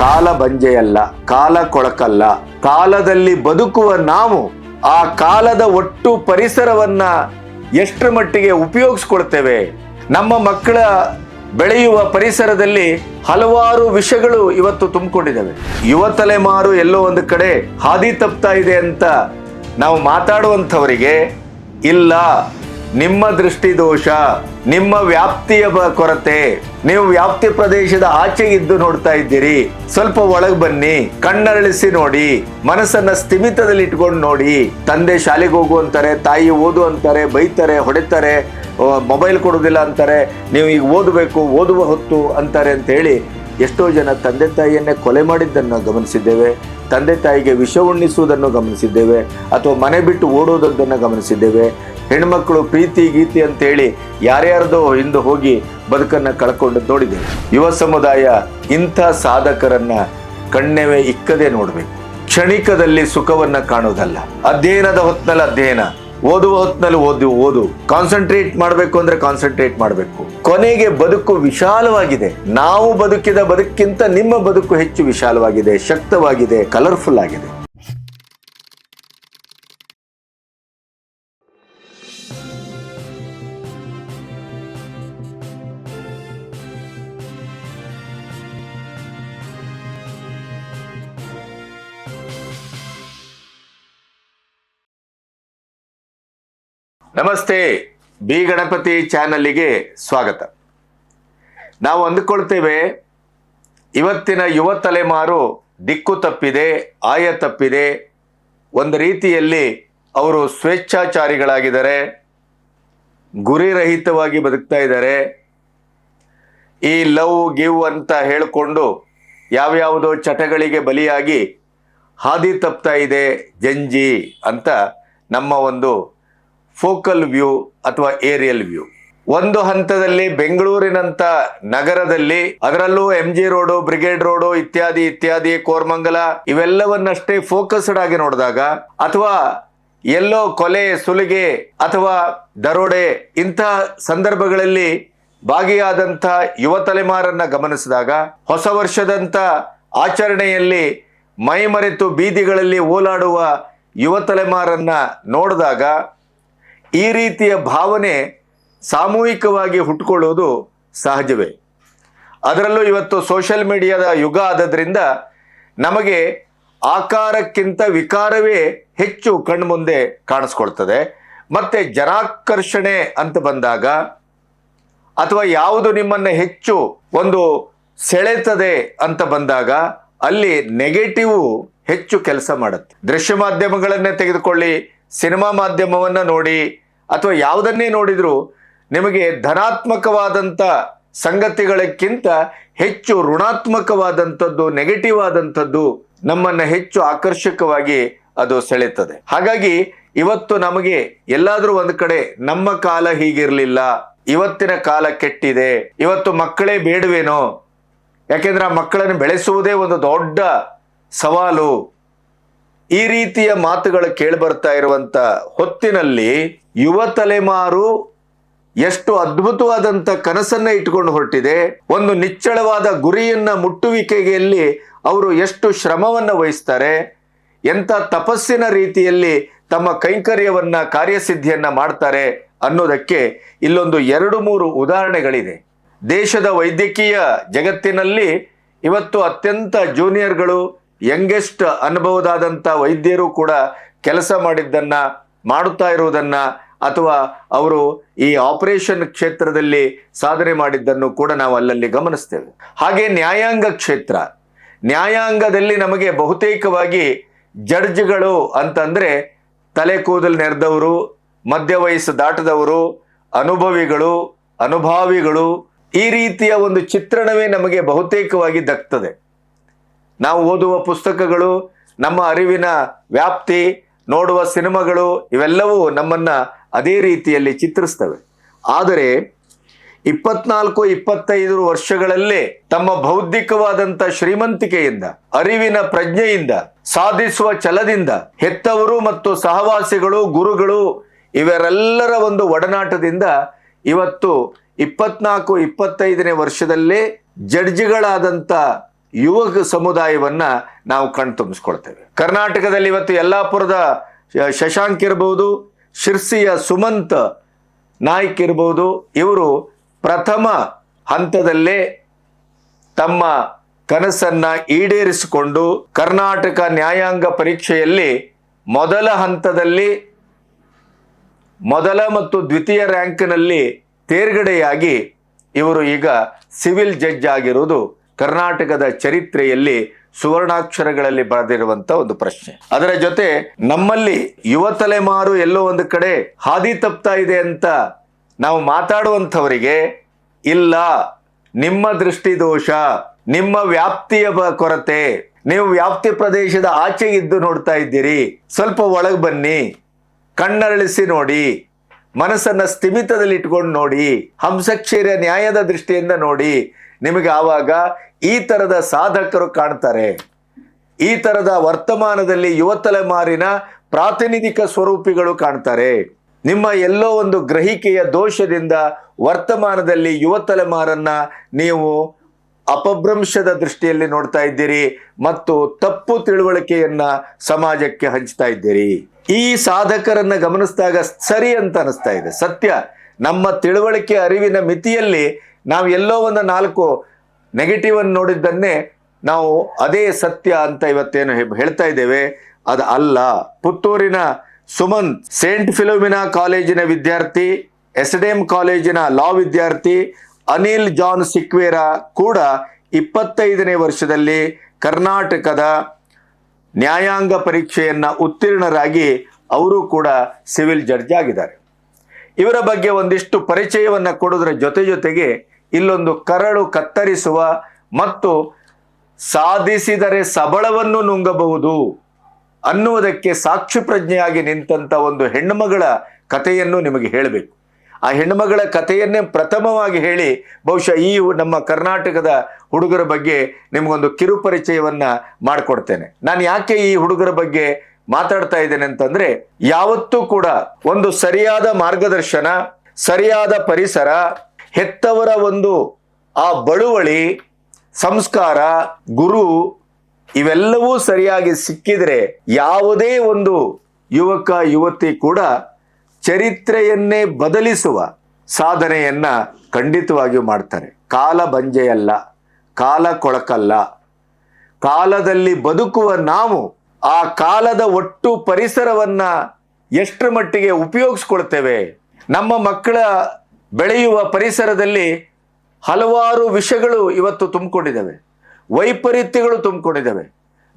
ಕಾಲ ಬಂಜೆಯಲ್ಲ ಕಾಲ ಕೊಳಕಲ್ಲ ಕಾಲದಲ್ಲಿ ಬದುಕುವ ನಾವು ಆ ಕಾಲದ ಒಟ್ಟು ಪರಿಸರವನ್ನ ಎಷ್ಟರ ಮಟ್ಟಿಗೆ ಉಪಯೋಗಿಸ್ಕೊಳ್ತೇವೆ? ನಮ್ಮ ಮಕ್ಕಳ ಬೆಳೆಯುವ ಪರಿಸರದಲ್ಲಿ ಹಲವಾರು ವಿಷಯಗಳು ಇವತ್ತು ತುಂಬಿಕೊಂಡಿದ್ದಾವೆ. ಯುವ ತಲೆಮಾರು ಎಲ್ಲೋ ಒಂದು ಕಡೆ ಹಾದಿ ತಪ್ತಾ ಇದೆ ಅಂತ ನಾವು ಮಾತಾಡುವಂಥವರಿಗೆ, ಇಲ್ಲ ನಿಮ್ಮ ದೃಷ್ಟಿ ದೋಷ ನಿಮ್ಮ ವ್ಯಾಪ್ತಿಯ ಕೊರತೆ, ನೀವು ವ್ಯಾಪ್ತಿ ಪ್ರದೇಶದ ಆಚೆ ಇದ್ದು ನೋಡ್ತಾ ಇದ್ದೀರಿ. ಸ್ವಲ್ಪ ಒಳಗೆ ಬನ್ನಿ, ಕಣ್ಣರಳಿಸಿ ನೋಡಿ, ಮನಸ್ಸನ್ನ ಸ್ಥಿಮಿತದಲ್ಲಿ ಇಟ್ಕೊಂಡು ನೋಡಿ. ತಂದೆ ಶಾಲೆಗೆ ಹೋಗು ಅಂತಾರೆ, ತಾಯಿ ಓದು ಅಂತಾರೆ, ಬೈತಾರೆ, ಹೊಡಿತಾರೆ ಮೊಬೈಲ್ ಕೊಡೋದಿಲ್ಲ ಅಂತಾರೆ, ನೀವು ಈಗ ಓದಬೇಕು, ಓದುವ ಹೊತ್ತು ಅಂತಾರೆ ಅಂತ ಹೇಳಿ ಎಷ್ಟೋ ಜನ ತಂದೆ ತಾಯಿಯನ್ನೇ ಕೊಲೆ ಮಾಡಿದ್ದನ್ನು ಗಮನಿಸಿದ್ದೇವೆ. ತಂದೆ ತಾಯಿಗೆ ವಿಷ ಉಣ್ಣಿಸುವುದನ್ನು ಗಮನಿಸಿದ್ದೇವೆ. ಅಥವಾ ಮನೆ ಬಿಟ್ಟು ಓಡೋದನ್ನು ಗಮನಿಸಿದ್ದೇವೆ. ಹೆಣ್ಮಕ್ಳು ಪ್ರೀತಿ ಗೀತಿ ಅಂತೇಳಿ ಯಾರ್ಯಾರದೋ ಹಿಂದೆ ಹೋಗಿ ಬದುಕನ್ನು ಕಳ್ಕೊಂಡು ನೋಡಿದ್ದೇವೆ. ಯುವ ಸಮುದಾಯ ಇಂಥ ಸಾಧಕರನ್ನ ಕಣ್ಣೆವೇ ಇಕ್ಕದೆ ನೋಡಬೇಕು. ಕ್ಷಣಿಕದಲ್ಲಿ ಸುಖವನ್ನ ಕಾಣುವುದಲ್ಲ ಅಧ್ಯಯನದ ಹೊತ್ನಲ್ಲಿ ಅಧ್ಯಯನ. ಓದುವ ಹೊತ್ತಿನಲ್ಲಿ ಓದು ಓದು. ಕಾನ್ಸಂಟ್ರೇಟ್ ಮಾಡಬೇಕು ಅಂದ್ರೆ ಕಾನ್ಸಂಟ್ರೇಟ್ ಮಾಡಬೇಕು. ಕೊನೆಗೆ ಬದುಕು ವಿಶಾಲವಾಗಿದೆ. ನಾವು ಬದುಕಿದ ಬದುಕಿಂತ ನಿಮ್ಮ ಬದುಕು ಹೆಚ್ಚು ವಿಶಾಲವಾಗಿದೆ, ಶಕ್ತವಾಗಿದೆ ಕಲರ್ಫುಲ್ ಆಗಿದೆ. ನಮಸ್ತೆ, ಬಿ ಗಣಪತಿ ಚಾನಲ್ಲಿಗೆ ಸ್ವಾಗತ. ನಾವು ಅಂದುಕೊಳ್ತೇವೆ, ಇವತ್ತಿನ ಯುವ ತಲೆಮಾರು ದಿಕ್ಕು ತಪ್ಪಿದೆ, ಆಯ ತಪ್ಪಿದೆ. ಒಂದು ರೀತಿಯಲ್ಲಿ ಅವರು ಸ್ವೇಚ್ಛಾಚಾರಿಗಳಾಗಿದ್ದಾರೆ ಗುರಿರಹಿತವಾಗಿ ಬದುಕ್ತಾ ಇದ್ದಾರೆ. ಈ ಲವ್, ಗಿವ್ ಅಂತ ಹೇಳಿಕೊಂಡು ಯಾವ್ಯಾವುದೋ ಚಟಗಳಿಗೆ ಬಲಿಯಾಗಿ ಹಾದಿ ತಪ್ತಾ ಇದೆ ಜಂಜಿ ಅಂತ ನಮ್ಮ ಒಂದು ಫೋಕಲ್ ವ್ಯೂ ಅಥವಾ ಏರಿಯಲ್ ವ್ಯೂ. ಒಂದು ಹಂತದಲ್ಲಿ ಬೆಂಗಳೂರಿನಂತ ನಗರದಲ್ಲಿ, ಅದರಲ್ಲೂ M G road, Brigade road ಇತ್ಯಾದಿ ಇತ್ಯಾದಿ, ಕೋರ್ಮಂಗಲ, ಇವೆಲ್ಲವನ್ನಷ್ಟೇ ಫೋಕಸ್ಡ್ ಆಗಿ ನೋಡಿದಾಗ, ಅಥವಾ ಎಲ್ಲೋ ಕೊಲೆ, ಸುಲಿಗೆ ಅಥವಾ ದರೋಡೆ ಇಂತಹ ಸಂದರ್ಭಗಳಲ್ಲಿ ಭಾಗಿಯಾದಂಥ ಯುವ ತಲೆಮಾರನ್ನ ಗಮನಿಸಿದಾಗ, ಹೊಸ ವರ್ಷದಂತ ಆಚರಣೆಯಲ್ಲಿ ಮೈಮರೆತು ಬೀದಿಗಳಲ್ಲಿ ಓಲಾಡುವ ಯುವ ತಲೆಮಾರನ್ನ ನೋಡಿದಾಗ ಈ ರೀತಿಯ ಭಾವನೆ ಸಾಮೂಹಿಕವಾಗಿ ಹುಟ್ಟುಕೊಳ್ಳೋದು ಸಹಜವೇ. ಅದರಲ್ಲೂ ಇವತ್ತು ಸೋಷಲ್ ಮೀಡಿಯಾದ ಯುಗ ಆದದ್ರಿಂದ ನಮಗೆ ಆಕಾರಕ್ಕಿಂತ ವಿಕಾರವೇ ಹೆಚ್ಚು ಕಣ್ಮುಂದೆ ಕಾಣಿಸ್ಕೊಳ್ತದೆ. ಮತ್ತೆ ಜನಾಕರ್ಷಣೆ ಅಂತ ಬಂದಾಗ ಅಥವಾ ಯಾವುದು ನಿಮ್ಮನ್ನು ಹೆಚ್ಚು ಒಂದು ಸೆಳೆತದೆ ಅಂತ ಬಂದಾಗ ಅಲ್ಲಿ ನೆಗೆಟಿವ್ ಹೆಚ್ಚು ಕೆಲಸ ಮಾಡುತ್ತೆ. ದೃಶ್ಯ ಮಾಧ್ಯಮಗಳನ್ನೇ ತೆಗೆದುಕೊಳ್ಳಿ, ಸಿನಿಮಾ ಮಾಧ್ಯಮವನ್ನು ನೋಡಿ ಅಥವಾ ಯಾವುದನ್ನೇ ನೋಡಿದರೂ ನಿಮಗೆ ಧನಾತ್ಮಕವಾದಂಥ ಸಂಗತಿಗಳಕ್ಕಿಂತ ಹೆಚ್ಚು ಋಣಾತ್ಮಕವಾದಂಥದ್ದು ನೆಗೆಟಿವ್ ಆದಂಥದ್ದು ನಮ್ಮನ್ನು ಹೆಚ್ಚು ಆಕರ್ಷಕವಾಗಿ ಅದು ಸೆಳೆತದೆ ಹಾಗಾಗಿ ಇವತ್ತು ನಮಗೆ ಎಲ್ಲಾದರೂ ಒಂದು ಕಡೆ ನಮ್ಮ ಕಾಲ ಹೀಗಿರಲಿಲ್ಲ, ಇವತ್ತಿನ ಕಾಲ ಕೆಟ್ಟಿದೆ, ಇವತ್ತು ಮಕ್ಕಳೇ ಬೇಡವೇನೋ, ಯಾಕೆಂದ್ರೆ ಆ ಮಕ್ಕಳನ್ನು ಬೆಳೆಸುವುದೇ ಒಂದು ದೊಡ್ಡ ಸವಾಲು. ಈ ರೀತಿಯ ಮಾತುಗಳು ಕೇಳಿಬರ್ತಾ ಇರುವಂತ ಹೊತ್ತಿನಲ್ಲಿ ಯುವ ತಲೆಮಾರು ಎಷ್ಟು ಅದ್ಭುತವಾದಂತ ಕನಸನ್ನ ಇಟ್ಕೊಂಡು ಹೊರಟಿದೆ. ಒಂದು ನಿಚ್ಚಳವಾದ ಗುರಿಯನ್ನ ಮುಟ್ಟುವಿಕೆಯಲ್ಲಿ ಅವರು ಎಷ್ಟು ಶ್ರಮವನ್ನ ವಹಿಸ್ತಾರೆ. ಎಂಥ ತಪಸ್ಸಿನ ರೀತಿಯಲ್ಲಿ ತಮ್ಮ ಕೈಂಕರ್ಯವನ್ನ, ಕಾರ್ಯಸಿದ್ಧಿಯನ್ನ ಮಾಡ್ತಾರೆ ಅನ್ನೋದಕ್ಕೆ ಇಲ್ಲೊಂದು ಎರಡು ಮೂರು ಉದಾಹರಣೆಗಳಿದೆ. ದೇಶದ ವೈದ್ಯಕೀಯ ಜಗತ್ತಿನಲ್ಲಿ ಇವತ್ತು ಅತ್ಯಂತ ಜೂನಿಯರ್ಗಳು ಯಂಗೆಸ್ಟ್ ಅನುಭವದಾದಂಥ ವೈದ್ಯರು ಕೂಡ ಕೆಲಸ ಮಾಡಿದ್ದನ್ನ ಮಾಡುತ್ತಾ ಇರುವುದನ್ನ ಅಥವಾ ಅವರು ಈ ಆಪರೇಷನ್ ಕ್ಷೇತ್ರದಲ್ಲಿ ಸಾಧನೆ ಮಾಡಿದ್ದನ್ನು ಕೂಡ ನಾವು ಅಲ್ಲಲ್ಲಿ ಗಮನಿಸ್ತೇವೆ. ಹಾಗೆ ನ್ಯಾಯಾಂಗ ಕ್ಷೇತ್ರ. ನ್ಯಾಯಾಂಗದಲ್ಲಿ ನಮಗೆ ಬಹುತೇಕವಾಗಿ ಜಡ್ಜ್ಗಳು ಅಂತಂದ್ರೆ ತಲೆ ಕೂದಲು ನೆರೆದವರು ಮಧ್ಯ ವಯಸ್ಸು ದಾಟದವರು, ಅನುಭವಿಗಳು, ಅನುಭಾವಿಗಳು ಈ ರೀತಿಯ ಒಂದು ಚಿತ್ರಣವೇ ನಮಗೆ ಬಹುತೇಕವಾಗಿ ದಕ್ತದೆ. ನಾವು ಓದುವ ಪುಸ್ತಕಗಳು, ನಮ್ಮ ಅರಿವಿನ ವ್ಯಾಪ್ತಿ ನೋಡುವ ಸಿನಿಮಾಗಳು ಇವೆಲ್ಲವೂ ನಮ್ಮನ್ನ ಅದೇ ರೀತಿಯಲ್ಲಿ ಚಿತ್ರಿಸ್ತವೆ. ಆದರೆ ಇಪ್ಪತ್ನಾಲ್ಕು, ಇಪ್ಪತ್ತೈದು ವರ್ಷಗಳಲ್ಲೇ ತಮ್ಮ ಬೌದ್ಧಿಕವಾದಂತ ಶ್ರೀಮಂತಿಕೆಯಿಂದ, ಅರಿವಿನ ಪ್ರಜ್ಞೆಯಿಂದ, ಸಾಧಿಸುವ ಛಲದಿಂದ ಹೆತ್ತವರು ಮತ್ತು ಸಹವಾಸಿಗಳು, ಗುರುಗಳು ಇವರೆಲ್ಲರ ಒಂದು ಒಡನಾಟದಿಂದ ಇವತ್ತು ಇಪ್ಪತ್ನಾಲ್ಕು, ಇಪ್ಪತ್ತೈದನೇ ವರ್ಷದಲ್ಲೇ ಜಡ್ಜಿಗಳಾದಂಥ ಯುವಕ ಸಮುದಾಯವನ್ನ ನಾವು ಕಣ್ತುಂಬಿಸ್ಕೊಳ್ತೇವೆ ಕರ್ನಾಟಕದಲ್ಲಿ ಇವತ್ತು ಯಲ್ಲಾಪುರದ ಶಶಾಂಕ್ ಇರಬಹುದು ಶಿರ್ಸಿಯ ಸುಮಂತ್ ನಾಯ್ಕ್ ಇರಬಹುದು ಇವರು ಪ್ರಥಮ ಹಂತದಲ್ಲೇ ತಮ್ಮ ಕನಸನ್ನ ಈಡೇರಿಸಿಕೊಂಡು ಕರ್ನಾಟಕ ನ್ಯಾಯಾಂಗ ಪರೀಕ್ಷೆಯಲ್ಲಿ ಮೊದಲ ಹಂತದಲ್ಲಿ ಮೊದಲ ಮತ್ತು ದ್ವಿತೀಯ ರ್ಯಾಂಕ್ನಲ್ಲಿ ತೇರ್ಗಡೆಯಾಗಿ ಇವರು ಈಗ ಸಿವಿಲ್ ಜಡ್ಜ್ ಆಗಿರುವುದು ಕರ್ನಾಟಕದ ಚರಿತ್ರೆಯಲ್ಲಿ ಸುವರ್ಣಾಕ್ಷರಗಳಲ್ಲಿ ಬರೆದಿರುವಂತ ಒಂದು ಪ್ರಶ್ನೆ. ಅದರ ಜೊತೆ ನಮ್ಮಲ್ಲಿ ಯುವ ತಲೆಮಾರು ಎಲ್ಲೋ ಒಂದು ಕಡೆ ಹಾದಿ ತಪ್ತಾ ಇದೆ ಅಂತ ನಾವು ಮಾತಾಡುವಂಥವರಿಗೆ ಇಲ್ಲ, ನಿಮ್ಮ ದೃಷ್ಟಿ ದೋಷ ನಿಮ್ಮ ವ್ಯಾಪ್ತಿಯ ಕೊರತೆ, ನೀವು ವ್ಯಾಪ್ತಿ ಪ್ರದೇಶದ ಆಚೆ ಇದ್ದು ನೋಡ್ತಾ ಇದ್ದೀರಿ, ಸ್ವಲ್ಪ ಒಳಗೆ ಬನ್ನಿ, ಕಣ್ಣರಳಿಸಿ ನೋಡಿ, ಮನಸ್ಸನ್ನ ಸ್ಥಿಮಿತದಲ್ಲಿ ಇಟ್ಕೊಂಡು ನೋಡಿ, ಹಂಸಕ್ಷೀರ ನ್ಯಾಯದ ದೃಷ್ಟಿಯಿಂದ ನೋಡಿ, ನಿಮಗೆ ಆವಾಗ ಈ ತರದ ಸಾಧಕರು ಕಾಣ್ತಾರೆ. ಈ ತರದ ವರ್ತಮಾನದಲ್ಲಿ ಯುವ ತಲೆಮಾರಿನ ಪ್ರಾತಿನಿಧಿಕ ಸ್ವರೂಪಿಗಳು ಕಾಣ್ತಾರೆ. ನಿಮ್ಮ ಎಲ್ಲೋ ಒಂದು ಗ್ರಹಿಕೆಯ ದೋಷದಿಂದ ವರ್ತಮಾನದಲ್ಲಿ ಯುವ ತಲೆಮಾರನ್ನ ನೀವು ಅಪಭ್ರಂಶದ ದೃಷ್ಟಿಯಲ್ಲಿ ನೋಡ್ತಾ ಇದ್ದೀರಿ ಮತ್ತು ತಪ್ಪು ತಿಳುವಳಿಕೆಯನ್ನ ಸಮಾಜಕ್ಕೆ ಹಂಚ್ತಾ ಇದ್ದೀರಿ. ಈ ಸಾಧಕರನ್ನ ಗಮನಿಸಿದಾಗ ಸರಿ ಅಂತ ಅನಿಸ್ತಾ ಇದೆ. ಸತ್ಯ, ನಮ್ಮ ತಿಳುವಳಿಕೆ, ಅರಿವಿನ ಮಿತಿಯಲ್ಲಿ ನಾವು ಎಲ್ಲೋ ಒಂದು ನಾಲ್ಕು ನೆಗೆಟಿವ್ ಅನ್ನು ನೋಡಿದ್ದನ್ನೇ ನಾವು ಅದೇ ಸತ್ಯ ಅಂತ ಇವತ್ತೇನು ಹೇಳ್ತಾ ಇದ್ದೇವೆ. ಅದು ಅಲ್ಲ. ಪುತ್ತೂರಿನ ಸುಮಂತ್ ಸೇಂಟ್ ಫಿಲೋಮಿನಾ ಕಾಲೇಜಿನ ವಿದ್ಯಾರ್ಥಿ ಎಸ್ ಡಿ ಕಾಲೇಜಿನ ಲಾ ವಿದ್ಯಾರ್ಥಿ, ಅನಿಲ್ ಜಾನ್ ಸಿಕ್ವೇರ ಕೂಡ ಇಪ್ಪತ್ತೈದನೇ ವರ್ಷದಲ್ಲಿ ಕರ್ನಾಟಕದ ನ್ಯಾಯಾಂಗ ಪರೀಕ್ಷೆಯನ್ನ ಉತ್ತೀರ್ಣರಾಗಿ ಅವರು ಕೂಡ ಸಿವಿಲ್ ಜಡ್ಜ್ ಆಗಿದ್ದಾರೆ. ಇವರ ಬಗ್ಗೆ ಒಂದಿಷ್ಟು ಪರಿಚಯವನ್ನು ಕೊಡೋದ್ರ ಜೊತೆ ಜೊತೆಗೆ ಇಲ್ಲೊಂದು ಕರಳು ಕತ್ತರಿಸುವ ಮತ್ತು ಸಾಧಿಸಿದರೆ ಸಬಳವನ್ನು ನುಂಗಬಹುದು ಅನ್ನುವುದಕ್ಕೆ ಸಾಕ್ಷಿ ಪ್ರಜ್ಞೆಯಾಗಿ ನಿಂತಂತ ಒಂದು ಹೆಣ್ಣುಮಗಳ ಕಥೆಯನ್ನು ನಿಮಗೆ ಹೇಳಬೇಕು. ಆ ಹೆಣ್ಣುಮಗಳ ಕಥೆಯನ್ನೇ ಪ್ರಥಮವಾಗಿ ಹೇಳಿ, ಬಹುಶಃ ಈ ನಮ್ಮ ಕರ್ನಾಟಕದ ಹುಡುಗರ ಬಗ್ಗೆ ನಿಮಗೊಂದು ಕಿರುಪರಿಚಯವನ್ನು ಮಾಡಿಕೊಡ್ತೇನೆ. ನಾನು ಯಾಕೆ ಈ ಹುಡುಗರ ಬಗ್ಗೆ ಮಾತಾಡ್ತಾ ಇದ್ದೇನೆ ಅಂತಂದ್ರೆ, ಯಾವತ್ತೂ ಕೂಡ ಒಂದು ಸರಿಯಾದ ಮಾರ್ಗದರ್ಶನ, ಸರಿಯಾದ ಪರಿಸರ ಹೆತ್ತವರ ಒಂದು ಆ ಬಳುವಳಿ, ಸಂಸ್ಕಾರ, ಗುರು ಇವೆಲ್ಲವೂ ಸರಿಯಾಗಿ ಸಿಕ್ಕಿದರೆ ಯಾವುದೇ ಒಂದು ಯುವಕ, ಯುವತಿ ಕೂಡ ಚರಿತ್ರೆಯನ್ನೇ ಬದಲಿಸುವ ಸಾಧನೆಯನ್ನ ಖಂಡಿತವಾಗಿಯೂ ಮಾಡ್ತಾರೆ. ಕಾಲ ಬಂಜೆಯಲ್ಲ, ಕಾಲ ಕೊಳಕಲ್ಲ. ಕಾಲದಲ್ಲಿ ಬದುಕುವ ನಾವು ಆ ಕಾಲದ ಒಟ್ಟು ಪರಿಸರವನ್ನ ಎಷ್ಟರ ಮಟ್ಟಿಗೆ ಉಪಯೋಗಿಸ್ಕೊಳ್ತೇವೆ? ನಮ್ಮ ಮಕ್ಕಳ ಬೆಳೆಯುವ ಪರಿಸರದಲ್ಲಿ ಹಲವಾರು ವಿಷಗಳು ಇವತ್ತು ತುಂಬಿಕೊಂಡಿದ್ದಾವೆ. ವೈಪರೀತ್ಯಗಳು ತುಂಬಿಕೊಂಡಿದ್ದಾವೆ.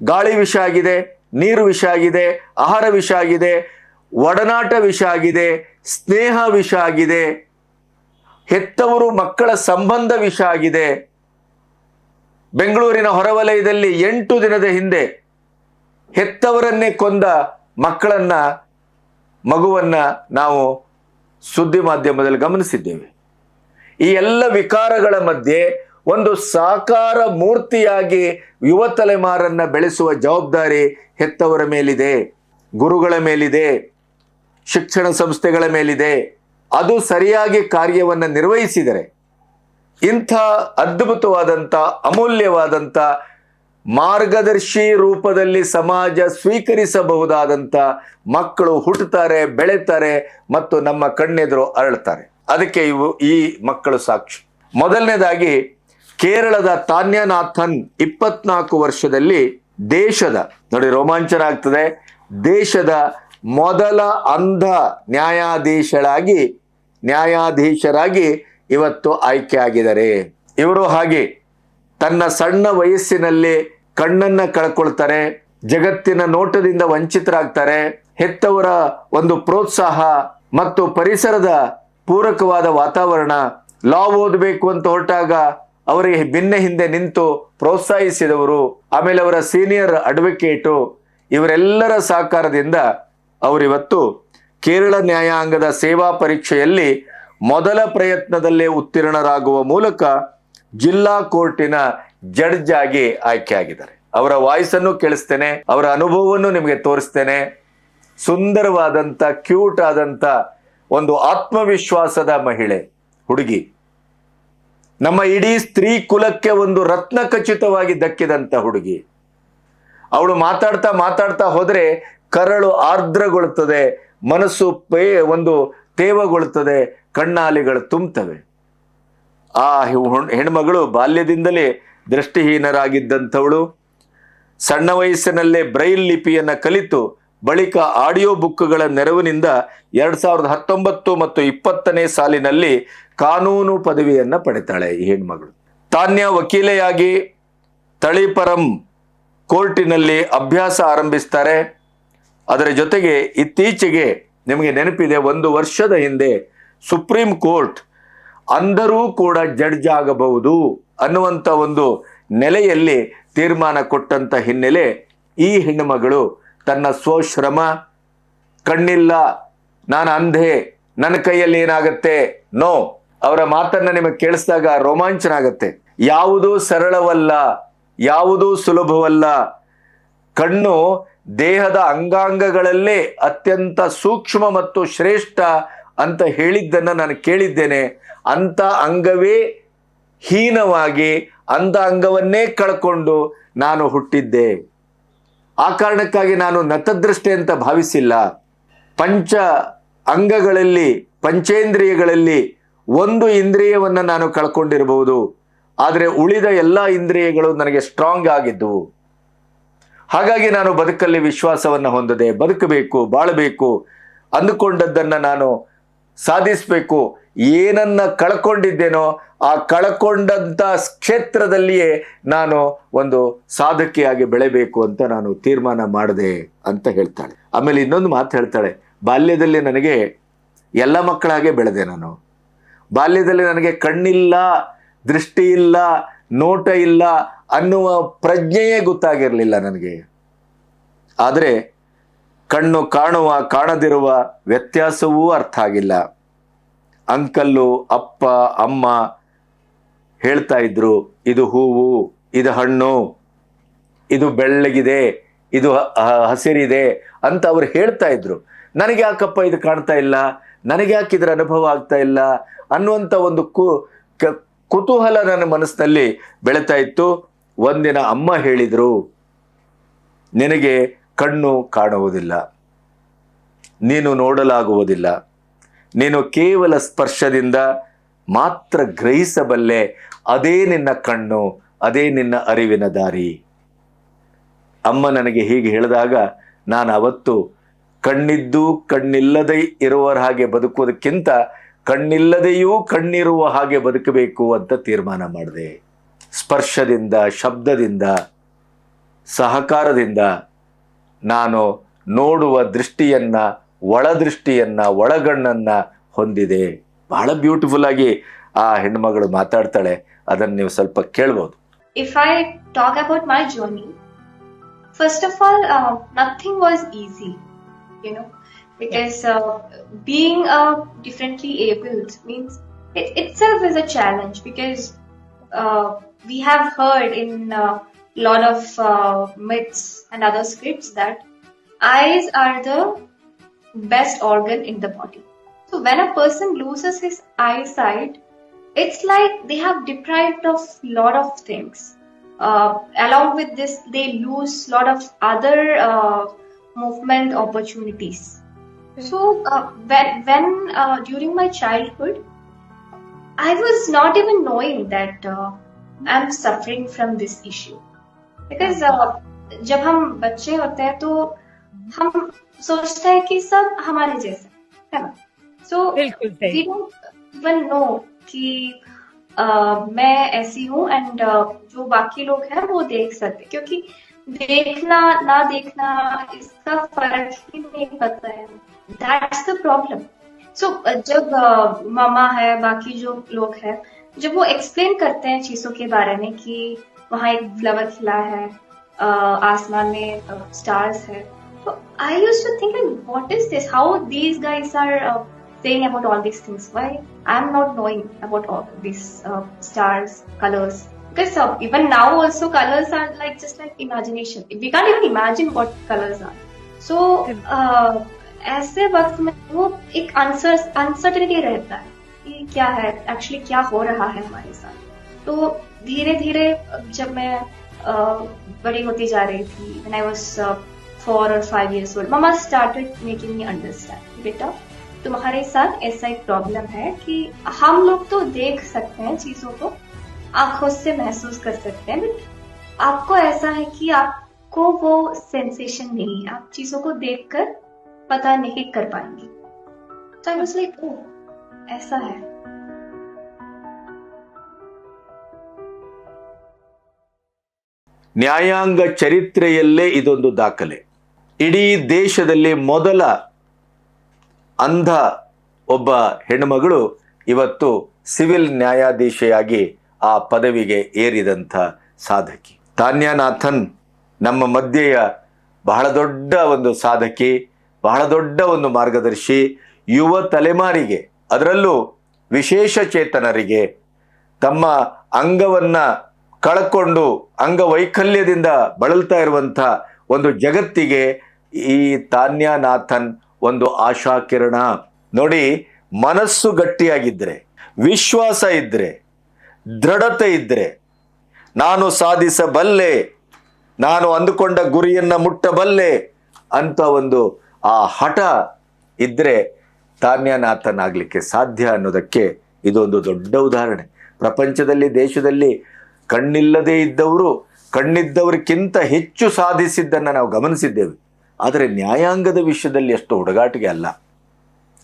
ಗಾಳಿ ವಿಷ ಆಗಿದೆ, ನೀರು ವಿಷ ಆಗಿದೆ, ಆಹಾರ ವಿಷ ಆಗಿದೆ, ಒಡನಾಟ ವಿಷ ಆಗಿದೆ, ಸ್ನೇಹ ವಿಷ ಆಗಿದೆ, ಹೆತ್ತವರು ಮಕ್ಕಳ ಸಂಬಂಧ ವಿಷ ಆಗಿದೆ. ಬೆಂಗಳೂರಿನ ಹೊರವಲಯದಲ್ಲಿ ಎಂಟು ದಿನದ ಹಿಂದೆ ಹೆತ್ತವರನ್ನೇ ಕೊಂದ ಮಕ್ಕಳನ್ನ, ಮಗುವನ್ನ ನಾವು ಸುದ್ದಿ ಮಾಧ್ಯಮದಲ್ಲಿ ಗಮನಿಸಿದ್ದೇವೆ. ಈ ಎಲ್ಲ ವಿಕಾರಗಳ ಮಧ್ಯೆ ಒಂದು ಸಾಕಾರ ಮೂರ್ತಿಯಾಗಿ ಯುವ ತಲೆಮಾರನ್ನ ಬೆಳೆಸುವ ಜವಾಬ್ದಾರಿ ಹೆತ್ತವರ ಮೇಲಿದೆ, ಗುರುಗಳ ಮೇಲಿದೆ, ಶಿಕ್ಷಣ ಸಂಸ್ಥೆಗಳ ಮೇಲಿದೆ. ಅದು ಸರಿಯಾಗಿ ಕಾರ್ಯವನ್ನು ನಿರ್ವಹಿಸಿದರೆ ಇಂಥ ಅದ್ಭುತವಾದಂಥ, ಅಮೂಲ್ಯವಾದಂಥ ಮಾರ್ಗದರ್ಶಿ ರೂಪದಲ್ಲಿ ಸಮಾಜ ಸ್ವೀಕರಿಸಬಹುದಾದಂಥ ಮಕ್ಕಳು ಹುಟ್ಟುತ್ತಾರೆ ಬೆಳೆತಾರೆ ಮತ್ತು ನಮ್ಮ ಕಣ್ಣೆದುರು ಅರಳ್ತಾರೆ ಅದಕ್ಕೆ ಇವು ಈ ಮಕ್ಕಳು ಸಾಕ್ಷಿ. ಮೊದಲನೇದಾಗಿ, ಕೇರಳದ ತಾನ್ಯನಾಥನ್ ಇಪ್ಪತ್ನಾಲ್ಕು ವರ್ಷದಲ್ಲಿ ದೇಶದ, ನೋಡಿ ರೋಮಾಂಚನ ಆಗ್ತದೆ ದೇಶದ ಮೊದಲ ಅಂಧ ನ್ಯಾಯಾಧೀಶರಾಗಿ ನ್ಯಾಯಾಧೀಶರಾಗಿ ಇವತ್ತು ಆಯ್ಕೆ ಆಗಿದ್ದಾರೆ. ಇವರು ಹಾಗೆ ತನ್ನ ಸಣ್ಣ ವಯಸ್ಸಿನಲ್ಲಿ ಕಣ್ಣನ್ನ ಕಳ್ಕೊಳ್ತಾರೆ, ಜಗತ್ತಿನ ನೋಟದಿಂದ ವಂಚಿತರಾಗ್ತಾರೆ. ಹೆತ್ತವರ ಒಂದು ಪ್ರೋತ್ಸಾಹ ಮತ್ತು ಪರಿಸರದ ಪೂರಕವಾದ ವಾತಾವರಣ. ಲಾ ಓದಬೇಕು ಅಂತ ಹೊರಟಾಗ ಅವರಿಗೆ ಭಿನ್ನ ಹಿಂದೆ ನಿಂತು ಪ್ರೋತ್ಸಾಹಿಸಿದವರು, ಆಮೇಲೆ ಅವರ ಸೀನಿಯರ್ ಅಡ್ವೊಕೇಟು. ಇವರೆಲ್ಲರ ಸಹಕಾರದಿಂದ ಅವರಿವತ್ತು ಕೇರಳ ನ್ಯಾಯಾಂಗದ ಸೇವಾ ಪರೀಕ್ಷೆಯಲ್ಲಿ ಮೊದಲ ಪ್ರಯತ್ನದಲ್ಲೇ ಉತ್ತೀರ್ಣರಾಗುವ ಮೂಲಕ ಜಿಲ್ಲಾ ಕೋರ್ಟಿನ ಜಡ್ಜ್ ಆಗಿ ಆಯ್ಕೆಯಾಗಿದ್ದಾರೆ. ಅವರ ವಾಯ್ಸನ್ನು ಕೇಳಿಸ್ತೇನೆ, ಅವರ ಅನುಭವವನ್ನು ನಿಮಗೆ ತೋರಿಸ್ತೇನೆ. ಸುಂದರವಾದಂಥ, ಕ್ಯೂಟ್ ಆದಂಥ ಒಂದು ಆತ್ಮವಿಶ್ವಾಸದ ಮಹಿಳೆ, ಹುಡುಗಿ. ನಮ್ಮ ಇಡೀ ಸ್ತ್ರೀ ಕುಲಕ್ಕೆ ಒಂದು ರತ್ನ ಖಚಿತವಾಗಿ ದಕ್ಕಿದಂತ ಹುಡುಗಿ. ಅವಳು ಮಾತಾಡ್ತಾ ಮಾತಾಡ್ತಾ ಹೋದ್ರೆ ಕರಳು ಆರ್ದ್ರಗೊಳ್ಳುತ್ತದೆ ಮನಸ್ಸು ಪೇ, ಒಂದು ತೇವಗೊಳ್ಳುತ್ತದೆ ಕಣ್ಣಾಲಿಗಳು ತುಂಬುತ್ತವೆ ಆ ಹೆಣ್ಮಗಳು ಬಾಲ್ಯದಿಂದಲೇ ದೃಷ್ಟಿಹೀನರಾಗಿದ್ದಂಥವಳು. ಸಣ್ಣ ವಯಸ್ಸಿನಲ್ಲೇ ಬ್ರೈಲ್ ಲಿಪಿಯನ್ನು ಕಲಿತು ಬಳಿಕ ಆಡಿಯೋ ಬುಕ್ಗಳ ನೆರವಿನಿಂದ ಎರಡ್ ಸಾವಿರದ ಹತ್ತೊಂಬತ್ತು ಮತ್ತು ಇಪ್ಪತ್ತನೇ ಸಾಲಿನಲ್ಲಿ ಕಾನೂನು ಪದವಿಯನ್ನು ಪಡಿತಾಳೆ ಈ ಹೆಣ್ಮಗಳು. ತಾನ್ಯ ವಕೀಲೆಯಾಗಿ ತಳಿಪರಂ ಕೋರ್ಟಿನಲ್ಲಿ ಅಭ್ಯಾಸ ಆರಂಭಿಸ್ತಾರೆ. ಅದರ ಜೊತೆಗೆ ಇತ್ತೀಚೆಗೆ ನಿಮಗೆ ನೆನಪಿದೆ, ಒಂದು ವರ್ಷದ ಹಿಂದೆ ಸುಪ್ರೀಂ ಕೋರ್ಟ್ ಅಂದರೂ ಕೂಡ ಜಡ್ಜ್ ಆಗಬಹುದು ಅನ್ನುವಂಥ ಒಂದು ನೆಲೆಯಲ್ಲಿ ತೀರ್ಮಾನ ಕೊಟ್ಟಂತ ಹಿನ್ನೆಲೆ ಈ ಹೆಣ್ಣುಮಗಳು ತನ್ನ ಸ್ವಶ್ರಮ, ಕಣ್ಣಿಲ್ಲ, ನಾನು ಅಂಧೆ, ನನ್ನ ಕೈಯಲ್ಲಿ ಏನಾಗತ್ತೆ? ನೋ ಅವರ ಮಾತನ್ನ ನಿಮಗೆ ಕೇಳಿಸಿದಾಗ ರೋಮಾಂಚನ ಆಗತ್ತೆ ಯಾವುದೂ ಸರಳವಲ್ಲ, ಯಾವುದೂ ಸುಲಭವಲ್ಲ. ಕಣ್ಣು ದೇಹದ ಅಂಗಾಂಗಗಳಲ್ಲೇ ಅತ್ಯಂತ ಸೂಕ್ಷ್ಮ ಮತ್ತು ಶ್ರೇಷ್ಠ ಅಂತ ಹೇಳಿದ್ದನ್ನ ನಾನು ಕೇಳಿದ್ದೇನೆ. ಅಂತ ಅಂಗವೇ ಹೀನವಾಗಿ ಅಂಥ ಅಂಗವನ್ನೇ ಕಳ್ಕೊಂಡು ನಾನು ಹುಟ್ಟಿದ್ದೆ. ಆ ಕಾರಣಕ್ಕಾಗಿ ನಾನು ನತದೃಷ್ಟಿ ಅಂತ ಭಾವಿಸಿಲ್ಲ. ಪಂಚ ಅಂಗಗಳಲ್ಲಿ, ಪಂಚೇಂದ್ರಿಯಗಳಲ್ಲಿ ಒಂದು ಇಂದ್ರಿಯವನ್ನು ನಾನು ಕಳ್ಕೊಂಡಿರಬಹುದು. ಆದರೆ ಉಳಿದ ಎಲ್ಲ ಇಂದ್ರಿಯಗಳು ನನಗೆ ಸ್ಟ್ರಾಂಗ್ ಆಗಿದ್ದವು ಹಾಗಾಗಿ ನಾನು ಬದುಕಲ್ಲಿ ವಿಶ್ವಾಸವನ್ನು ಹೊಂದದೆ ಬದುಕಬೇಕು, ಬಾಳಬೇಕು ಅಂದುಕೊಂಡದ್ದನ್ನ ನಾನು ಸಾಧಿಸಬೇಕು. ಏನನ್ನ ಕಳ್ಕೊಂಡಿದ್ದೇನೋ ಆ ಕಳ್ಕೊಂಡಂತ ಕ್ಷೇತ್ರದಲ್ಲಿಯೇ ನಾನು ಒಂದು ಸಾಧಕಿಯಾಗಿ ಬೆಳೆಬೇಕು ಅಂತ ನಾನು ತೀರ್ಮಾನ ಮಾಡಿದೆ ಅಂತ ಹೇಳ್ತಾಳೆ. ಆಮೇಲೆ ಇನ್ನೊಂದು ಮಾತು ಹೇಳ್ತಾಳೆ, ಬಾಲ್ಯದಲ್ಲಿ ನನಗೆ ಎಲ್ಲ ಮಕ್ಕಳ ಹಾಗೆ ಬೆಳೆದೆ ನಾನು. ಬಾಲ್ಯದಲ್ಲಿ ನನಗೆ ಕಣ್ಣಿಲ್ಲ, ದೃಷ್ಟಿ ಇಲ್ಲ, ನೋಟ ಇಲ್ಲ ಅನ್ನುವ ಪ್ರಜ್ಞೆಯೇ ಗೊತ್ತಾಗಿರಲಿಲ್ಲ ನನಗೆ. ಆದರೆ ಕಣ್ಣು ಕಾಣುವ, ಕಾಣದಿರುವ ವ್ಯತ್ಯಾಸವೂ ಅರ್ಥ ಆಗಿಲ್ಲ. ಅಂಕಲ್ಲು, ಅಪ್ಪ, ಅಮ್ಮ ಹೇಳ್ತಾ ಇದ್ರು, ಇದು ಹೂವು, ಇದು ಹಣ್ಣು, ಇದು ಬೆಳ್ಳಗಿದೆ, ಇದು ಹಸಿರಿದೆ ಅಂತ ಅವ್ರು ಹೇಳ್ತಾ ಇದ್ರು. ನನಗೆ ಯಾಕಪ್ಪ ಇದು ಕಾಣ್ತಾ ಇಲ್ಲ? ನನಗೆ ಯಾಕೆ ಇದರ ಅನುಭವ ಆಗ್ತಾ ಇಲ್ಲ? ಅನ್ನುವಂಥ ಒಂದು ಕ- ಕುತೂಹಲ ನನ್ನ ಮನಸ್ಸಿನಲ್ಲಿ ಬೆಳೀತಾ ಇತ್ತು. ಒಂದಿನ ಅಮ್ಮ ಹೇಳಿದ್ರು, ನಿನಗೆ ಕಣ್ಣು ಕಾಣುವುದಿಲ್ಲ. ನೀನು ನೋಡಲಾಗುವುದಿಲ್ಲ. ನೀನು ಕೇವಲ ಸ್ಪರ್ಶದಿಂದ ಮಾತ್ರ ಗ್ರಹಿಸಬಲ್ಲೆ ಅದೇ ನಿನ್ನ ಕಣ್ಣು, ಅದೇ ನಿನ್ನ ಅರಿವಿನ ದಾರಿ. ಅಮ್ಮ ನನಗೆ ಹೀಗೆ ಹೇಳಿದಾಗ ನಾನು ಅವತ್ತು ಕಣ್ಣಿದ್ದು ಕಣ್ಣಿಲ್ಲದೆ ಇರುವರ ಹಾಗೆ ಬದುಕುವುದಕ್ಕಿಂತ ಕಣ್ಣಿಲ್ಲದೆಯೂ ಕಣ್ಣಿರುವ ಹಾಗೆ ಬದುಕಬೇಕು ಅಂತ ತೀರ್ಮಾನ ಮಾಡಿದೆ. ಸ್ಪರ್ಶದಿಂದ, ಶಬ್ದದಿಂದ, ಸಹಕಾರದಿಂದ ನಾನು ನೋಡುವ ದೃಷ್ಟಿಯನ್ನು ಒಳದೃಷ್ಟಿಯನ್ನು ಒಳಗಣ್ಣನ್ನು ಹೊಂದಿದೆ. ಬಹಳ ಬ್ಯೂಟಿಫುಲ್ ಆಗಿ ಆ ಹೆಣ್ಮಗಳು ಮಾತಾಡ್ತಾಳೆ. ಅದನ್ನು ನೀವು ಸ್ವಲ್ಪ ಕೇಳ್ಬೋದು. If I talk about my journey first of all nothing was easy ಏನೋ because being a differently abled means it itself is a challenge because we have heard in have heard in a lot of uh, myths and other scripts that eyes are the best organ in the body. So when a person loses his eyesight, it's like they have deprived of lot of things. Uh, along with this, they lose lot of other uh, movement opportunities. So uh, when when uh, during my childhood, I was not even knowing that uh, I'm suffering from this issue because uh, जब हम बच्चे होते हैं तो हम सोचते हैं कि सब हमारे जैसे है ना? सो वी डोंट नो कि uh, मैं ऐसी हूँ एंड जो बाकी लोग हैं वो देख सकते। क्योंकि देखना ना देखना इसका फ़र्क ही नहीं पता है। दैट्स द प्रॉब्लम सो जब uh, मामा है बाकी जो लोग हैं जब वो एक्सप्लेन करते हैं चीज़ों के बारे में कि वहाँ एक फ्लावर खिला है uh, आसमान में स्टार्स है तो I use to think what is this how these guys are saying about all these things. Why I'm not knowing about all these uh, stars, colors. Because uh, even now also colors are like just like imagination. We can't even imagine what colors are. So uh, ऐसे वक्त में वो एक uncertainty रहता है कि क्या है एक्चुअली क्या हो रहा है हमारे साथ तो धीरे धीरे जब मैं बड़ी होती जा रही थी व्हेन आई वाज फोर और फाइव इयर्स ओल्ड मम्मा स्टार्टेड मेकिंग मी अंडरस्टैंड बेटा, तुम्हारे साथ ऐसा एक प्रॉब्लम है कि हम लोग तो देख सकते हैं चीज़ों को, आँखों से महसूस कर सकते हैं बट आपको ऐसा है कि आपको वो सेंसेशन नहीं है, आप चीज़ों को देखकर पता नहीं कर पाएँगे। तो आई वाज लाइक ओ ऐसा है। ನ್ಯಾಯಾಂಗ ಚರಿತ್ರೆಯಲ್ಲೇ ಇದೊಂದು ದಾಖಲೆ. ಇಡೀ ದೇಶದಲ್ಲಿ ಮೊದಲ ಅಂಧ ಒಬ್ಬ ಹೆಣ್ಣುಮಗಳು ಇವತ್ತು ಸಿವಿಲ್ ನ್ಯಾಯಾಧೀಶೆಯಾಗಿ ಆ ಪದವಿಗೆ ಏರಿದಂಥ ಸಾಧಕಿ. ತಾನ್ಯಾನಾಥನ್ ನಮ್ಮ ಮಧ್ಯೆಯ ಬಹಳ ದೊಡ್ಡ ಒಂದು ಸಾಧಕಿ, ಬಹಳ ದೊಡ್ಡ ಒಂದು ಮಾರ್ಗದರ್ಶಿ, ಯುವ ತಲೆಮಾರಿಗೆ, ಅದರಲ್ಲೂ ವಿಶೇಷ ಚೇತನರಿಗೆ ತಮ್ಮ ಅಂಗವನ್ನ ಕಳ್ಕೊಂಡು ಅಂಗವೈಕಲ್ಯದಿಂದ ಬಳಲ್ತಾ ಇರುವಂಥ ಒಂದು ಜಗತ್ತಿಗೆ ಈ ತಾನ್ಯನಾಥನ್ ಒಂದು ಆಶಾ ಕಿರಣ ನೋಡಿ, ಮನಸ್ಸು ಗಟ್ಟಿಯಾಗಿದ್ರೆ, ವಿಶ್ವಾಸ ಇದ್ದರೆ ದೃಢತೆ ಇದ್ದರೆ ನಾನು ಸಾಧಿಸಬಲ್ಲೆ, ನಾನು ಅಂದುಕೊಂಡ ಗುರಿಯನ್ನು ಮುಟ್ಟಬಲ್ಲೆ ಅಂತ ಒಂದು ಆ ಹಠ ಇದ್ರೆ ತಾನ್ಯನಾಥನ್ ಆಗ್ಲಿಕ್ಕೆ ಸಾಧ್ಯ ಅನ್ನೋದಕ್ಕೆ ಇದೊಂದು ದೊಡ್ಡ ಉದಾಹರಣೆ. ಪ್ರಪಂಚದಲ್ಲಿ, ದೇಶದಲ್ಲಿ ಕಣ್ಣಿಲ್ಲದೆ ಇದ್ದವರು, ಕಣ್ಣಿದ್ದವರಿಗಿಂತ ಹೆಚ್ಚು ಸಾಧಿಸಿದ್ದನ್ನು ನಾವು ಗಮನಿಸಿದ್ದೇವೆ. ಆದರೆ ನ್ಯಾಯಾಂಗದ ವಿಷಯದಲ್ಲಿ ಅಷ್ಟು ಹುಡುಗಾಟಿಗೆ ಅಲ್ಲ.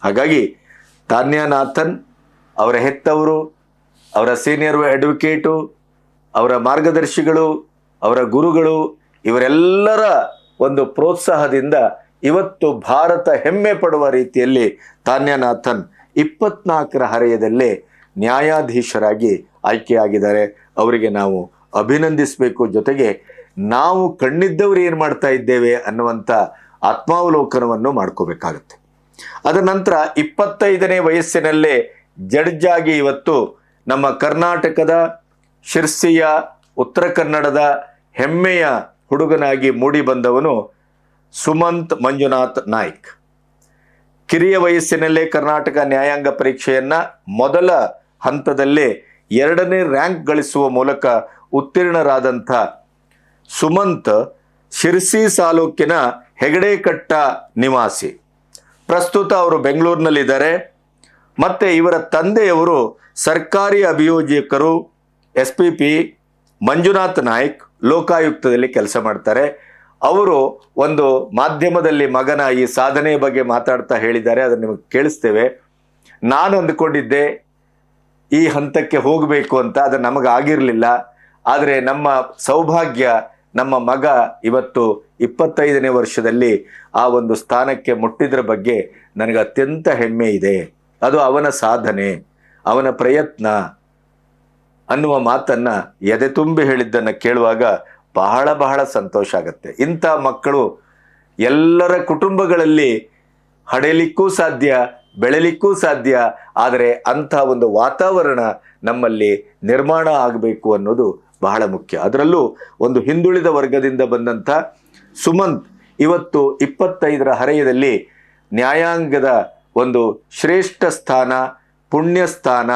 ಹಾಗಾಗಿ ತಾನ್ಯಾನಾಥನ್, ಅವರ ಹೆತ್ತವರು, ಅವರ ಸೀನಿಯರ್ ಅಡ್ವೊಕೇಟು, ಅವರ ಮಾರ್ಗದರ್ಶಿಗಳು, ಅವರ ಗುರುಗಳು, ಇವರೆಲ್ಲರ ಒಂದು ಪ್ರೋತ್ಸಾಹದಿಂದ ಇವತ್ತು ಭಾರತ ಹೆಮ್ಮೆ ಪಡುವ ರೀತಿಯಲ್ಲಿ ತಾನ್ಯಾನಾಥನ್ ಇಪ್ಪತ್ನಾಲ್ಕರ ಹರೆಯದಲ್ಲೇ ನ್ಯಾಯಾಧೀಶರಾಗಿ ಆಯ್ಕೆಯಾಗಿದ್ದಾರೆ. ಅವರಿಗೆ ನಾವು ಅಭಿನಂದಿಸಬೇಕು. ಜೊತೆಗೆ ನಾವು ಕಣ್ಣಿದ್ದವರು ಏನು ಮಾಡ್ತಾ ಇದ್ದೇವೆ ಅನ್ನುವಂಥ ಆತ್ಮಾವಲೋಕನವನ್ನು ಮಾಡ್ಕೋಬೇಕಾಗತ್ತೆ. ಅದರ ನಂತರ ಇಪ್ಪತ್ತೈದನೇ ವಯಸ್ಸಿನಲ್ಲೇ ಜಡ್ಜ್ ಆಗಿ ಇವತ್ತು ನಮ್ಮ ಕರ್ನಾಟಕದ ಶಿರ್ಸಿಯ ಉತ್ತರ ಕನ್ನಡದ ಹೆಮ್ಮೆಯ ಹುಡುಗನಾಗಿ ಮೂಡಿ ಬಂದವನು ಸುಮಂತ್ ಮಂಜುನಾಥ್ ನಾಯ್ಕ್. ಕಿರಿಯ ವಯಸ್ಸಿನಲ್ಲೇ ಕರ್ನಾಟಕ ನ್ಯಾಯಾಂಗ ಪರೀಕ್ಷೆಯನ್ನು ಮೊದಲ ಹಂತದಲ್ಲೇ ಎರಡನೇ ರ್ಯಾಂಕ್ ಗಳಿಸುವ ಮೂಲಕ ಉತ್ತೀರ್ಣರಾದಂಥ ಸುಮಂತ್ ಶಿರ್ಸಿ ತಾಲೂಕಿನ ಹೆಗಡೆಕಟ್ಟ ನಿವಾಸಿ. ಪ್ರಸ್ತುತ ಅವರು ಬೆಂಗಳೂರಿನಲ್ಲಿದ್ದಾರೆ. ಮತ್ತು ಇವರ ತಂದೆಯವರು ಸರ್ಕಾರಿ ಅಭಿಯೋಜಕರು S P P Manjunath Naik ಲೋಕಾಯುಕ್ತದಲ್ಲಿ ಕೆಲಸ ಮಾಡ್ತಾರೆ. ಅವರು ಒಂದು ಮಾಧ್ಯಮದಲ್ಲಿ ಮಗನ ಈ ಸಾಧನೆಯ ಬಗ್ಗೆ ಮಾತಾಡ್ತಾ ಹೇಳಿದ್ದಾರೆ, ಅದನ್ನು ನಿಮಗೆ ಕೇಳಿಸ್ತೇವೆ. ನಾನು ಅಂದುಕೊಂಡಿದ್ದೆ ಈ ಹಂತಕ್ಕೆ ಹೋಗಬೇಕು ಅಂತ ಅದು ನಮಗೆ ಆಗಿರಲಿಲ್ಲ ಆದರೆ ನಮ್ಮ ಸೌಭಾಗ್ಯ, ನಮ್ಮ ಮಗ ಇವತ್ತು ಇಪ್ಪತ್ತೈದನೇ ವರ್ಷದಲ್ಲಿ ಆ ಒಂದು ಸ್ಥಾನಕ್ಕೆ ಮುಟ್ಟಿದ್ರ ಬಗ್ಗೆ ನನಗೆ ಅತ್ಯಂತ ಹೆಮ್ಮೆ ಇದೆ. ಅದು ಅವನ ಸಾಧನೆ, ಅವನ ಪ್ರಯತ್ನ ಅನ್ನುವ ಮಾತನ್ನು ಎದೆ ತುಂಬಿ ಹೇಳಿದ್ದನ್ನು ಕೇಳುವಾಗ ಬಹಳ ಬಹಳ ಸಂತೋಷ ಆಗುತ್ತೆ. ಇಂಥ ಮಕ್ಕಳು ಎಲ್ಲರ ಕುಟುಂಬಗಳಲ್ಲಿ ಹಡೆಯಲಿಕ್ಕೂ ಸಾಧ್ಯ ಬೆಳೆಯಲಿಕ್ಕೂ ಸಾಧ್ಯ, ಆದರೆ ಅಂಥ ಒಂದು ವಾತಾವರಣ ನಮ್ಮಲ್ಲಿ ನಿರ್ಮಾಣ ಆಗಬೇಕು ಅನ್ನೋದು ಬಹಳ ಮುಖ್ಯ. ಅದರಲ್ಲೂ ಒಂದು ಹಿಂದುಳಿದ ವರ್ಗದಿಂದ ಬಂದಂಥ ಸುಮಂತ್ ಇವತ್ತು ಇಪ್ಪತ್ತೈದರ ಹರೆಯದಲ್ಲಿ ನ್ಯಾಯಾಂಗದ ಒಂದು ಶ್ರೇಷ್ಠ ಸ್ಥಾನ, ಪುಣ್ಯ ಸ್ಥಾನ,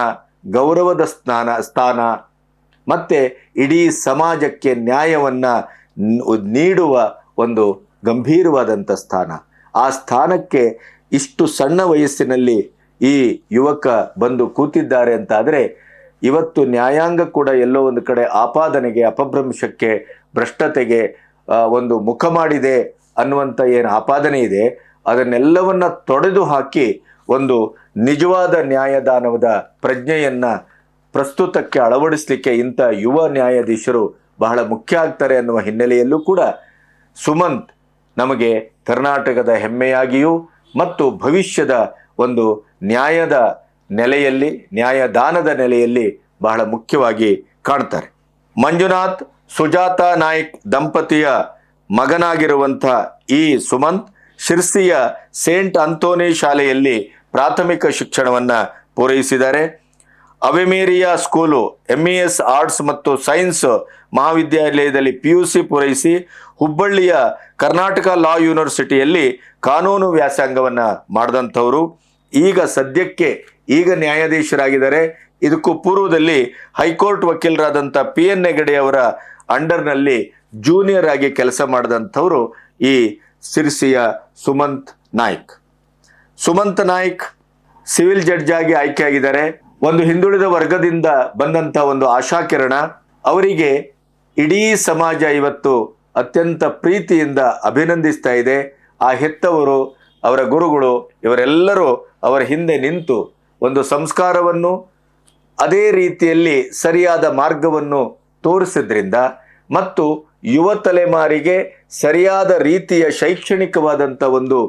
ಗೌರವದ ಸ್ಥಾನ ಸ್ಥಾನ, ಮತ್ತು ಇಡೀ ಸಮಾಜಕ್ಕೆ ನ್ಯಾಯವನ್ನು ನೀಡುವ ಒಂದು ಗಂಭೀರವಾದಂಥ ಸ್ಥಾನ. ಆ ಸ್ಥಾನಕ್ಕೆ ಇಷ್ಟು ಸಣ್ಣ ವಯಸ್ಸಿನಲ್ಲಿ ಈ ಯುವಕ ಬಂದು ಕೂತಿದ್ದಾರೆ ಅಂತ ಆದರೆ ಇವತ್ತು ನ್ಯಾಯಾಂಗ ಕೂಡ ಎಲ್ಲೋ ಒಂದು ಕಡೆ ಆಪಾದನೆಗೆ, ಅಪಭ್ರಂಶಕ್ಕೆ, ಭ್ರಷ್ಟತೆಗೆ ಒಂದು ಮುಖ ಮಾಡಿದೆ ಅನ್ನುವಂಥ ಏನು ಆಪಾದನೆ ಇದೆ, ಅದನ್ನೆಲ್ಲವನ್ನ ತೊಡೆದು ಹಾಕಿ ಒಂದು ನಿಜವಾದ ನ್ಯಾಯದಾನವದ ಪ್ರಜ್ಞೆಯನ್ನು ಪ್ರಸ್ತುತಕ್ಕೆ ಅಳವಡಿಸಲಿಕ್ಕೆ ಇಂಥ ಯುವ ನ್ಯಾಯಾಧೀಶರು ಬಹಳ ಮುಖ್ಯ ಆಗ್ತಾರೆ ಅನ್ನುವ ಹಿನ್ನೆಲೆಯಲ್ಲೂ ಕೂಡ ಸುಮಂತ್ ನಮಗೆ ಕರ್ನಾಟಕದ ಹೆಮ್ಮೆಯಾಗಿಯೂ ಮತ್ತು ಭವಿಷ್ಯದ ಒಂದು ನ್ಯಾಯದ ನೆಲೆಯಲ್ಲಿ, ನ್ಯಾಯದಾನದ ನೆಲೆಯಲ್ಲಿ ಬಹಳ ಮುಖ್ಯವಾಗಿ ಕಾಣ್ತಾರೆ. ಮಂಜುನಾಥ್ ಸುಜಾತ ನಾಯ್ಕ್ ದಂಪತಿಯ ಮಗನಾಗಿರುವಂಥ ಈ ಸುಮಂತ್ ಶಿರ್ಸಿಯ ಸೇಂಟ್ ಅಂತೋನಿ ಶಾಲೆಯಲ್ಲಿ ಪ್ರಾಥಮಿಕ ಶಿಕ್ಷಣವನ್ನು ಪೂರೈಸಿದ್ದಾರೆ. Ave Maria school M E S arts ಮತ್ತು ಸೈನ್ಸ್ ಮಹಾವಿದ್ಯಾಲಯದಲ್ಲಿ ಪಿ ಯು ಸಿ ಪೂರೈಸಿ ಹುಬ್ಬಳ್ಳಿಯ ಕರ್ನಾಟಕ ಲಾ ಯೂನಿವರ್ಸಿಟಿಯಲ್ಲಿ ಕಾನೂನು ವ್ಯಾಸಂಗವನ್ನು ಮಾಡಿದಂಥವರು. ಈಗ ಸದ್ಯಕ್ಕೆ ಈಗ ನ್ಯಾಯಾಧೀಶರಾಗಿದ್ದಾರೆ. ಇದಕ್ಕೂ ಪೂರ್ವದಲ್ಲಿ ಹೈಕೋರ್ಟ್ ವಕೀಲರಾದಂಥ ಪಿ ಎನ್ ಹೆಗಡೆ ಅವರ ಅಂಡರ್ನಲ್ಲಿ ಜೂನಿಯರ್ ಆಗಿ ಕೆಲಸ ಮಾಡಿದಂಥವರು ಈ ಸಿರ್ಸಿಯ ಸುಮಂತ್ ನಾಯ್ಕ್. ಸುಮಂತ್ ನಾಯ್ಕ್ ಸಿವಿಲ್ ಜಡ್ಜ್ ಆಗಿ ಆಯ್ಕೆಯಾಗಿದ್ದಾರೆ. ಒಂದು ಹಿಂದುಳಿದ ವರ್ಗದಿಂದ ಬಂದಂತ ಒಂದು ಆಶಾಕಿರಣ, ಅವರಿಗೆ ಇಡೀ ಸಮಾಜ ಇವತ್ತು ಅತ್ಯಂತ ಪ್ರೀತಿಯಿಂದ ಅಭಿನಂದಿಸ್ತಾ ಇದೆ. ಆ ಹೆತ್ತವರು, ಅವರ ಗುರುಗಳು, ಇವರೆಲ್ಲರೂ ಅವರ ಹಿಂದೆ ನಿಂತು ಒಂದು ಸಂಸ್ಕಾರವನ್ನು, ಅದೇ ರೀತಿಯಲ್ಲಿ ಸರಿಯಾದ ಮಾರ್ಗವನ್ನು ತೋರಿಸಿದ್ರಿಂದ ಮತ್ತು ಯುವ ತಲೆಮಾರಿಗೆ ಸರಿಯಾದ ರೀತಿಯ ಶೈಕ್ಷಣಿಕವಾದಂಥ ಒಂದು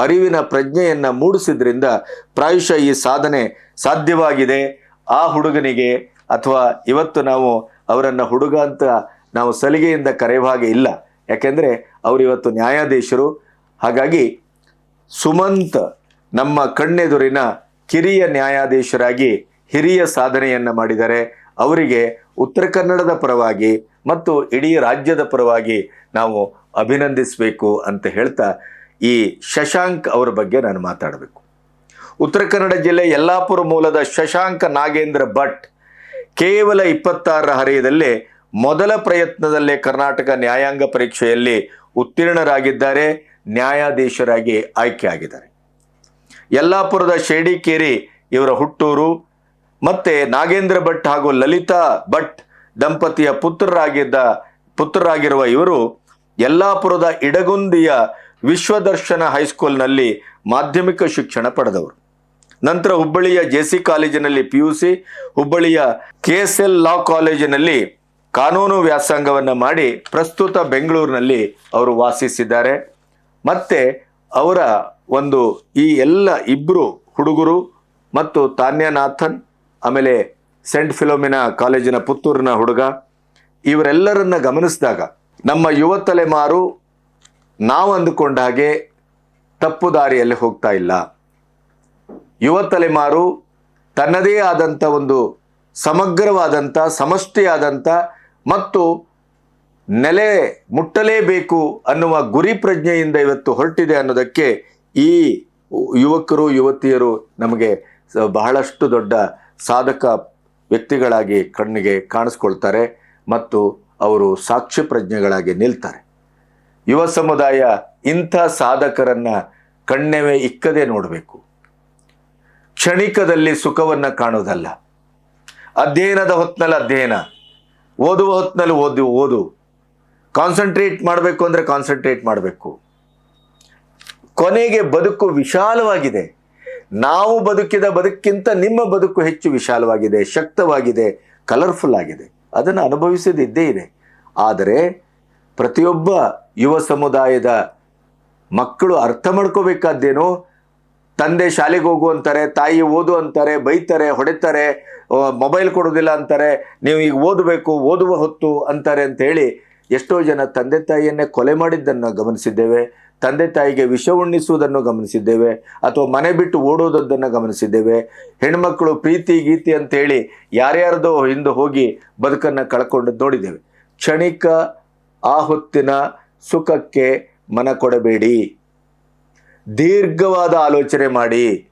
ಅರಿವಿನ ಪ್ರಜ್ಞೆಯನ್ನ ಮೂಡಿಸಿದ್ರಿಂದ ಪ್ರಾಯಶಃ ಈ ಸಾಧನೆ ಸಾಧ್ಯವಾಗಿದೆ. ಆ ಹುಡುಗನಿಗೆ ಅಥವಾ ಇವತ್ತು ನಾವು ಅವರನ್ನ ಹುಡುಗ ಅಂತ ನಾವು ಸಲಿಗೆಯಿಂದ ಕರೆಯುವ ಹಾಗೆ ಇಲ್ಲ. ಯಾಕೆಂದ್ರೆ ಅವರು ಇವತ್ತು ನ್ಯಾಯಾಧೀಶರು. ಹಾಗಾಗಿ ಸುಮಂತ್ ನಮ್ಮ ಕಣ್ಣೆದುರಿನ ಕಿರಿಯ ನ್ಯಾಯಾಧೀಶರಾಗಿ ಹಿರಿಯ ಸಾಧನೆಯನ್ನ ಮಾಡಿದರೆ ಅವರಿಗೆ ಉತ್ತರ ಕನ್ನಡದ ಪರವಾಗಿ ಮತ್ತು ಇಡೀ ರಾಜ್ಯದ ಪರವಾಗಿ ನಾವು ಅಭಿನಂದಿಸಬೇಕು ಅಂತ ಹೇಳ್ತಾ ಈ ಶಶಾಂಕ್ ಅವರ ಬಗ್ಗೆ ನಾನು ಮಾತಾಡಬೇಕು. ಉತ್ತರ ಕನ್ನಡ ಜಿಲ್ಲೆ ಯಲ್ಲಾಪುರ ಮೂಲದ ಶಶಾಂಕ ನಾಗೇಂದ್ರ ಭಟ್ ಕೇವಲ ಇಪ್ಪತ್ತಾರರ ಹರೆಯದಲ್ಲೇ ಮೊದಲ ಪ್ರಯತ್ನದಲ್ಲೇ ಕರ್ನಾಟಕ ನ್ಯಾಯಾಂಗ ಪರೀಕ್ಷೆಯಲ್ಲಿ ಉತ್ತೀರ್ಣರಾಗಿದ್ದಾರೆ, ನ್ಯಾಯಾಧೀಶರಾಗಿ ಆಯ್ಕೆಯಾಗಿದ್ದಾರೆ. ಯಲ್ಲಾಪುರದ ಶೇಡಿಕೇರಿ, ಇವರ ಹುಟ್ಟೂರು ಮತ್ತೆ ನಾಗೇಂದ್ರ ಭಟ್ ಹಾಗೂ ಲಲಿತಾ ಭಟ್ ದಂಪತಿಯ ಪುತ್ರರಾಗಿದ್ದ, ಪುತ್ರರಾಗಿರುವ ಇವರು ಯಲ್ಲಾಪುರದ ಇಡಗುಂದಿಯ ವಿಶ್ವದರ್ಶನ ಹೈಸ್ಕೂಲ್ನಲ್ಲಿ ಮಾಧ್ಯಮಿಕ ಶಿಕ್ಷಣ ಪಡೆದವರು. ನಂತರ ಹುಬ್ಬಳ್ಳಿಯ ಜೆ ಸಿ ಕಾಲೇಜಿನಲ್ಲಿ ಪಿ ಯು ಸಿ, ಹುಬ್ಬಳ್ಳಿಯ ಕೆ ಎಸ್ ಎಲ್ ಲಾ ಕಾಲೇಜಿನಲ್ಲಿ ಕಾನೂನು ವ್ಯಾಸಂಗವನ್ನು ಮಾಡಿ ಪ್ರಸ್ತುತ ಬೆಂಗಳೂರಿನಲ್ಲಿ ಅವರು ವಾಸಿಸಿದ್ದಾರೆ. ಮತ್ತೆ ಅವರ ಒಂದು ಈ ಎಲ್ಲ ಇಬ್ಬರು ಹುಡುಗರು ಮತ್ತು ತಾನ್ಯನಾಥನ್, ಆಮೇಲೆ ಸೆಂಟ್ ಫಿಲೋಮಿನ ಕಾಲೇಜಿನ ಪುತ್ತೂರಿನ ಹುಡುಗ, ಇವರೆಲ್ಲರನ್ನ ಗಮನಿಸಿದಾಗ ನಮ್ಮ ಯುವ ತಲೆಮಾರು ನಾವು ಅಂದುಕೊಂಡ ಹಾಗೆ ತಪ್ಪು ದಾರಿಯಲ್ಲಿ ಹೋಗ್ತಾ ಇಲ್ಲ. ಯುವ ತಲೆಮಾರು ತನ್ನದೇ ಆದಂಥ ಒಂದು ಸಮಗ್ರವಾದಂಥ ಸಮಷ್ಟಿಯಾದಂಥ ಮತ್ತು ನೆಲೆ ಮುಟ್ಟಲೇಬೇಕು ಅನ್ನುವ ಗುರಿ ಪ್ರಜ್ಞೆಯಿಂದ ಇವತ್ತು ಹೊರಟಿದೆ ಅನ್ನೋದಕ್ಕೆ ಈ ಯುವಕರು, ಯುವತಿಯರು ನಮಗೆ ಬಹಳಷ್ಟು ದೊಡ್ಡ ಸಾಧಕ ವ್ಯಕ್ತಿಗಳಾಗಿ ಕಣ್ಣಿಗೆ ಕಾಣಿಸ್ಕೊಳ್ತಾರೆ ಮತ್ತು ಅವರು ಸಾಕ್ಷ್ಯ ಪ್ರಜ್ಞೆಗಳಾಗಿ ನಿಲ್ತಾರೆ. ಯುವ ಸಮುದಾಯ ಇಂಥ ಸಾಧಕರನ್ನ ಕಣ್ಣೆವೆ ಇಕ್ಕದೆ ನೋಡಬೇಕು. ಕ್ಷಣಿಕದಲ್ಲಿ ಸುಖವನ್ನ ಕಾಣೋದಲ್ಲ. ಅಧ್ಯಯನದ ಹೊತ್ನಲ್ಲಿ ಅಧ್ಯಯನ, ಓದುವ ಹೊತ್ನಲ್ಲಿ ಓದು ಓದು. ಕಾನ್ಸಂಟ್ರೇಟ್ ಮಾಡಬೇಕು ಅಂದರೆ ಕಾನ್ಸಂಟ್ರೇಟ್ ಮಾಡಬೇಕು. ಕೊನೆಗೆ ಬದುಕು ವಿಶಾಲವಾಗಿದೆ. ನಾವು ಬದುಕಿದ ಬದುಕಿಂತ ನಿಮ್ಮ ಬದುಕು ಹೆಚ್ಚು ವಿಶಾಲವಾಗಿದೆ, ಶಕ್ತವಾಗಿದೆ ಕಲರ್ಫುಲ್ ಆಗಿದೆ. ಅದನ್ನು ಅನುಭವಿಸದಿದ್ದೇ ಇದೆ. ಆದರೆ ಪ್ರತಿಯೊಬ್ಬ ಯುವ ಸಮುದಾಯದ ಮಕ್ಕಳು ಅರ್ಥ ಮಾಡ್ಕೋಬೇಕಾದ್ದೇನು? ತಂದೆ ಶಾಲೆಗೆ ಹೋಗು ಅಂತಾರೆ ತಾಯಿ ಓದು ಅಂತಾರೆ, ಬೈತಾರೆ, ಹೊಡೆತಾರೆ ಮೊಬೈಲ್ ಕೊಡೋದಿಲ್ಲ ಅಂತಾರೆ, ನೀವು ಈಗ ಓದಬೇಕು, ಓದುವ ಹೊತ್ತು ಅಂತಾರೆ ಅಂತ ಹೇಳಿ ಎಷ್ಟೋ ಜನ ತಂದೆ ತಾಯಿಯನ್ನೇ ಕೊಲೆ ಮಾಡಿದ್ದನ್ನು ಗಮನಿಸಿದ್ದೇವೆ, ತಂದೆ ತಾಯಿಗೆ ವಿಷ ಉಣ್ಣಿಸುವುದನ್ನು ಗಮನಿಸಿದ್ದೇವೆ, ಅಥವಾ ಮನೆ ಬಿಟ್ಟು ಓಡೋದನ್ನು ಗಮನಿಸಿದ್ದೇವೆ, ಹೆಣ್ಮಕ್ಳು ಪ್ರೀತಿ ಗೀತಿ ಅಂತ ಹೇಳಿ ಯಾರ್ಯಾರ್ದೋ ಹಿಂದೆ ಹೋಗಿ ಬದುಕನ್ನು ಕಳ್ಕೊಂಡು ನೋಡಿದ್ದೇವೆ. ಕ್ಷಣಿಕ ಆ ಹೊತ್ತಿನ ಸುಖಕ್ಕೆ ಮನ ಕೊಡಬೇಡಿ. ದೀರ್ಘವಾದ ಆಲೋಚನೆ ಮಾಡಿ.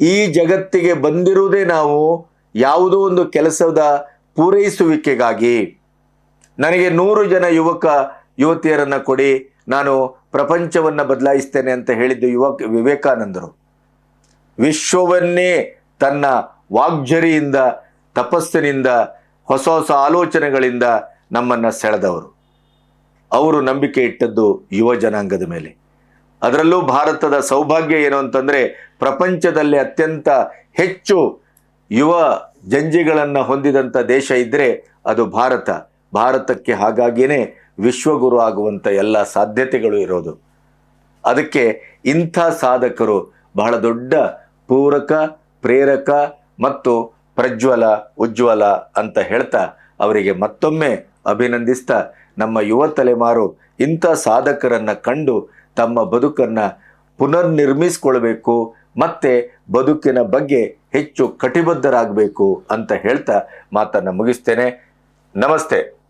ಈ ಜಗತ್ತಿಗೆ ಬಂದಿರುವುದೇ ನಾವು ಯಾವುದೋ ಒಂದು ಕೆಲಸದ ಪೂರೈಸುವಿಕೆಗಾಗಿ. ನನಗೆ ನೂರು ಜನ ಯುವಕ, ಯುವತಿಯರನ್ನು ಕೊಡಿ. ನಾನು ಪ್ರಪಂಚವನ್ನು ಬದಲಾಯಿಸ್ತೇನೆ ಅಂತ ಹೇಳಿದ್ದು ಯುವಕ, ವಿವೇಕಾನಂದರು. ವಿಶ್ವವನ್ನೇ ತನ್ನ ವಾಗ್ಜರಿಯಿಂದ ತಪಸ್ಸಿನಿಂದ, ಹೊಸ ಹೊಸ ಆಲೋಚನೆಗಳಿಂದ ನಮ್ಮನ್ನು ಸೆಳೆದವರು. ಅವರು ನಂಬಿಕೆ ಇಟ್ಟದ್ದು ಯುವ ಜನಾಂಗದ ಮೇಲೆ. ಅದರಲ್ಲೂ ಭಾರತದ ಸೌಭಾಗ್ಯ ಏನು ಅಂತಂದರೆ ಪ್ರಪಂಚದಲ್ಲಿ ಅತ್ಯಂತ ಹೆಚ್ಚು ಯುವ ಜಂಜಿಗಳನ್ನು ಹೊಂದಿದಂಥ ದೇಶ ಇದ್ದರೆ ಅದು ಭಾರತ. ಭಾರತಕ್ಕೆ ಹಾಗಾಗಿಯೇ ವಿಶ್ವಗುರು ಆಗುವಂಥ ಎಲ್ಲ ಸಾಧ್ಯತೆಗಳು ಇರೋದು. ಅದಕ್ಕೆ ಇಂಥ ಸಾಧಕರು ಬಹಳ ದೊಡ್ಡ ಪೂರಕ, ಪ್ರೇರಕ ಮತ್ತು ಪ್ರಜ್ವಲ, ಉಜ್ವಲ ಅಂತ ಹೇಳ್ತಾ ಅವರಿಗೆ ಮತ್ತೊಮ್ಮೆ ಅಭಿನಂದಿಸ್ತಾ ನಮ್ಮ ಯುವ ತಲೆಮಾರು ಇಂಥ ಸಾಧಕರನ್ನು ಕಂಡು ತಮ್ಮ ಬದುಕನ್ನು ಪುನರ್ನಿರ್ಮಿಸ್ಕೊಳ್ಬೇಕು, ಮತ್ತೆ ಬದುಕಿನ ಬಗ್ಗೆ ಹೆಚ್ಚು ಕಟಿಬದ್ಧರಾಗಬೇಕು ಅಂತ ಹೇಳ್ತಾ ಮಾತನ್ನು ಮುಗಿಸ್ತೇನೆ. ನಮಸ್ತೆ.